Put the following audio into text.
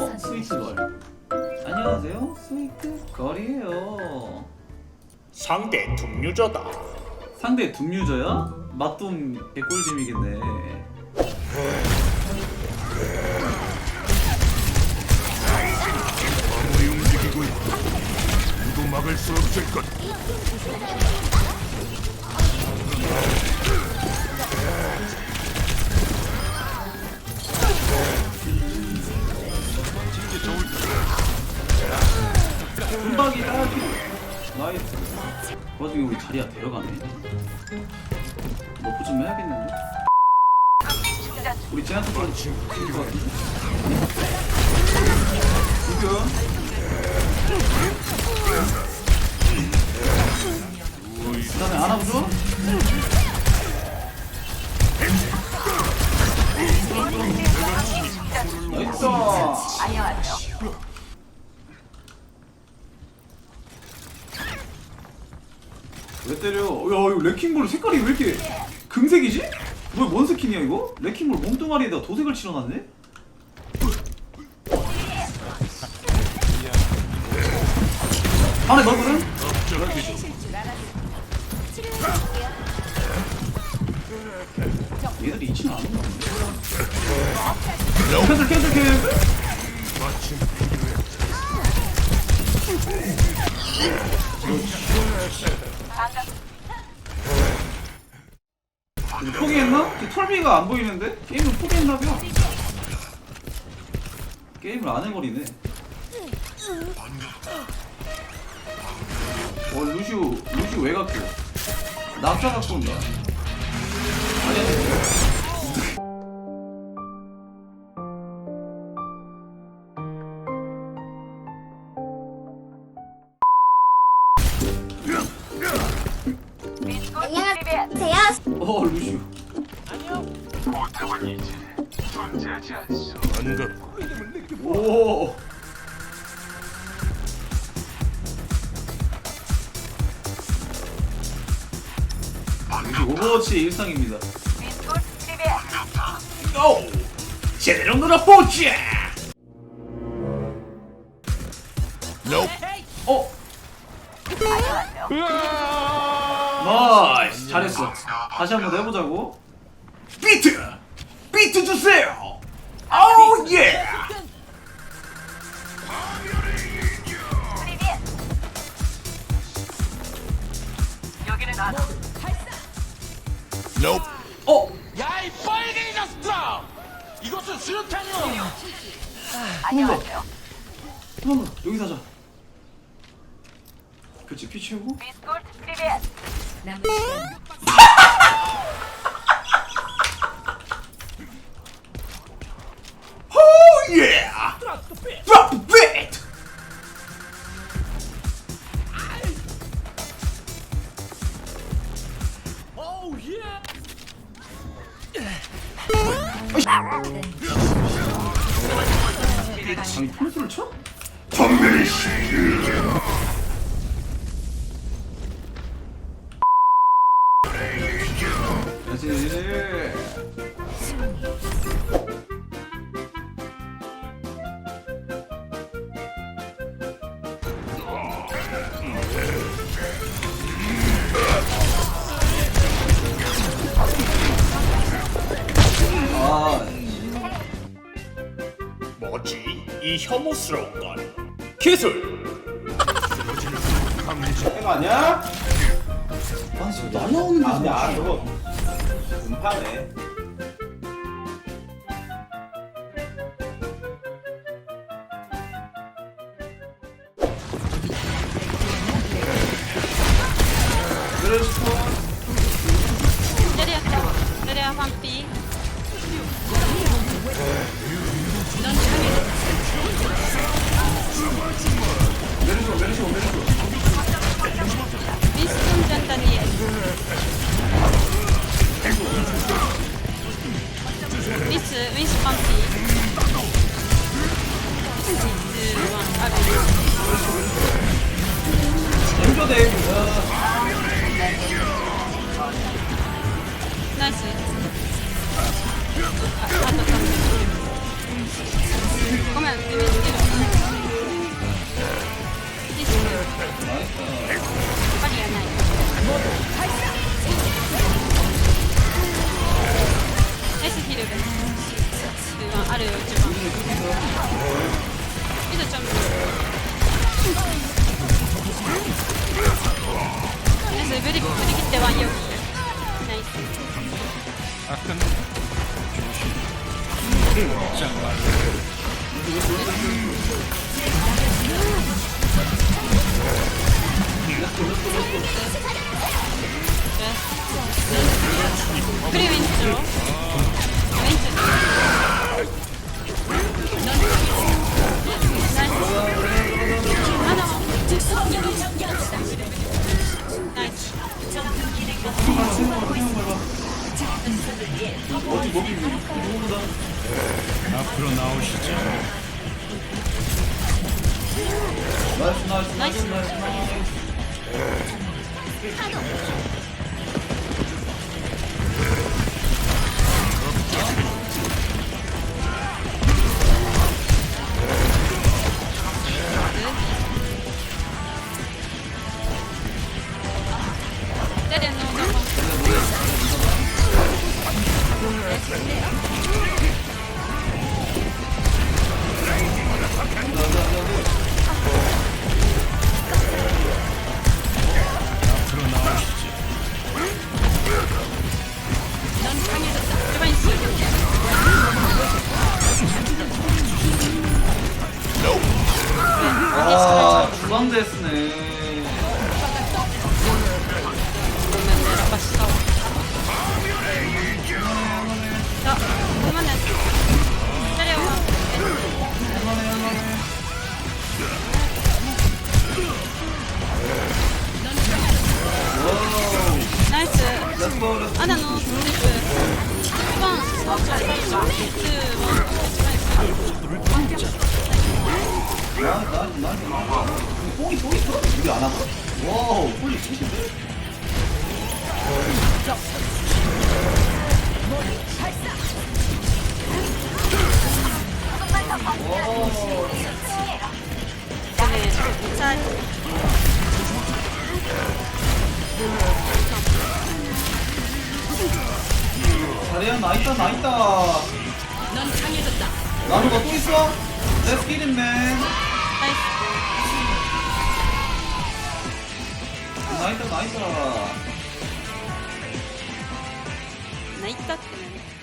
어? 스위트 걸 안녕하세요 스위트 걸이에요 상대 둠유저다. 상대 둠유저야? 맛둠 개꿀잼이겠네 아무리 움직이고 있다. 누구 막을 수 없을 것. 자리야 데려가네 너프 좀 해야겠는데? 우리 제나타 거 친구 이길 것 같은데? 지금 그 다음에 안아보죠? 나이스 왜 때려? 야 이거 레킹볼 색깔이 왜 이렇게 금색이지? 뭐야 뭔 스킨이야 이거? 레킹볼 몸뚱아리에다 도색을 칠해놨네? 안에 넣거든? 얘들이 2층 안 온다 캔슬 캔슬 캔슬 이거 포기했나? 저 털비가 안 보이는데? 게임을 포기했나봐. 게임을 안 해버리네. 어 루시우 루시우 왜 갖고 낙사 갖고 온다. 아니 아니 어 루시우 반갑고 오 이게 오버워치의 일상입니다 오! 제대로 놀아보자! 어? 나이스 잘했어 다시 한번 해보자고 비트! 비트 주세요! 아우 예! Nope. 어? 야 이 빨갱이 녀석들아! 이것은 수류탄이오. 도망가 도망가 여기서 하자 그치 피 채우고 오 예! Drop the beat! 오우 예. 아니 폴수를 쳐? 정면의 시 이 혐오스러운 건 기술. 이거 아니야? 아, 지금 날라오는 게 아니야 저거 음파네 Nereye? 前決めつけるリがない振り切ってワンよナイス 그리 왼쪽. 왼쪽. 나이스 누구보다 앞으로 나오시죠. 나이스 나이스 나이스. 나이스 나이스 때려 넣 앞으로 아나 너 스티프 주방 잘 살려 비트 나나나 뽕이 뽕이 있어? 우리 안 하고? 와우 홀리 치신데? 네, 자리야 나있다 나있다 넌 강해졌다 나루가 또 있어? 내 스킬인맨 나이스 나이스. 나이스. 나이스.